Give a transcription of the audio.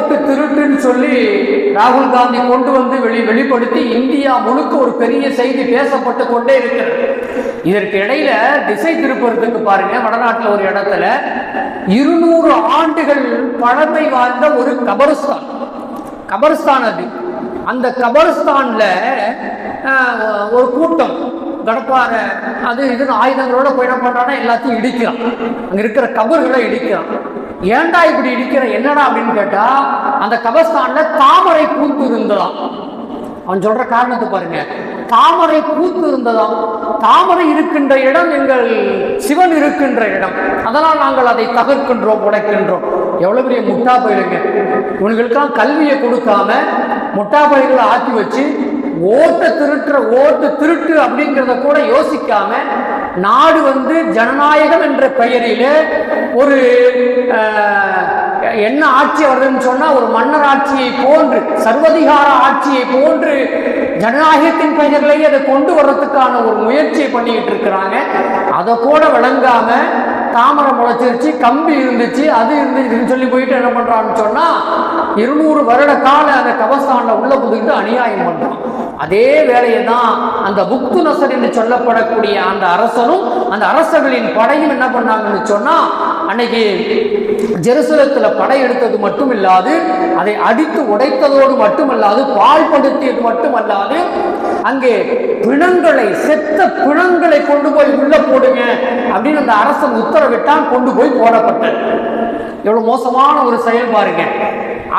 ஓட்டு திருட்டுன்னு சொல்லி ராகுல் காந்தி கொண்டு வந்து வெளி வெளிப்படுத்தி இந்தியா முழுக்க ஒரு பெரிய செய்தி பேசப்பட்டு கொண்டே இருக்கிறது. இதற்கு இடையில திசை திருப்புறதுக்கு பாருங்க வடநாட்டில் ஒரு இடத்துல இருநூறு ஆண்டுகள் பழமை வாய்ந்த ஒரு கபரஸ்தான். கபரஸ்தான் அது. அந்த கபரஸ்தான்ல ஒரு கூட்டம் கடப்பாறை அது இதுன்னு ஆயுதங்களோட போய் என்ன எல்லாத்தையும் இடிக்கிறான். அங்க இருக்கிற கபர்களை இடிக்கிறான். ஏன்டா இப்படி இடிக்கிற என்னடா அப்படின்னு கேட்டா அந்த கபஸ்தான்ல தாமரை பூத்து இருந்ததாம். அவன் சொல்ற காரணத்தை பாருங்க. தாமரை பூத்து இருந்ததாம். தாமரை இருக்கின்ற இடம் எங்கள் சிவன் இருக்கின்ற இடம். அதனால் நாங்கள் அதை தகர்க்கின்றோம் உடைக்கின்றோம். எவ்வளவு பெரிய முட்டா பயிலுங்க இவங்களுக்கெல்லாம் கல்வியை கொடுக்காம முட்டா பயிர்களை ஆக்கி வச்சு ஓட்ட திருட்டுற ஓட்டு திருட்டு அப்படிங்கிறத கூட யோசிக்காம நாடு வந்து ஜனநாயகம் என்ற பெயரிலே ஒரு என்ன ஆட்சி வருதுன்னு சொன்னால் ஒரு மன்னர் ஆட்சியை போன்று சர்வதிகார ஆட்சியை போன்று ஜனநாயகத்தின் பெயரிலேயே அதை கொண்டு வர்றதுக்கான ஒரு முயற்சியை பண்ணிக்கிட்டு இருக்கிறாங்க. அதை கூட விளங்காமல் தாமரை முளைச்சிருச்சு கம்பி இருந்துச்சு அது இருந்துச்சுன்னு சொல்லி போயிட்டு என்ன பண்ணுறான்னு சொன்னா இருநூறு வருட கால அந்த கபஸ்தான்ல உள்ள புதுக்கிட்டு அநியாயம் பண்ணுறான் அதே வேலையை தான் அந்த புக்து நசர் என்று சொல்லப்படக்கூடிய அந்த அரசனும் அந்த அரசர்களின் படையும் என்ன பண்ணாங்கன்னு சொன்னா அன்னைக்கு ஜெருசலத்துல படையெடுத்தது மட்டும் இல்லாது அதை அடித்து உடைத்ததோடு மட்டுமல்லாது பாழ்படுத்தியது மட்டுமல்லாது அங்கே பிணங்களை செத்த பிணங்களை கொண்டு போய் உள்ள போடுங்க அப்படின்னு அந்த அரசன் உத்தரவிட்டான் கொண்டு போய் போடப்பட்டது. எவ்வளவு மோசமான ஒரு செயல் பாருங்க.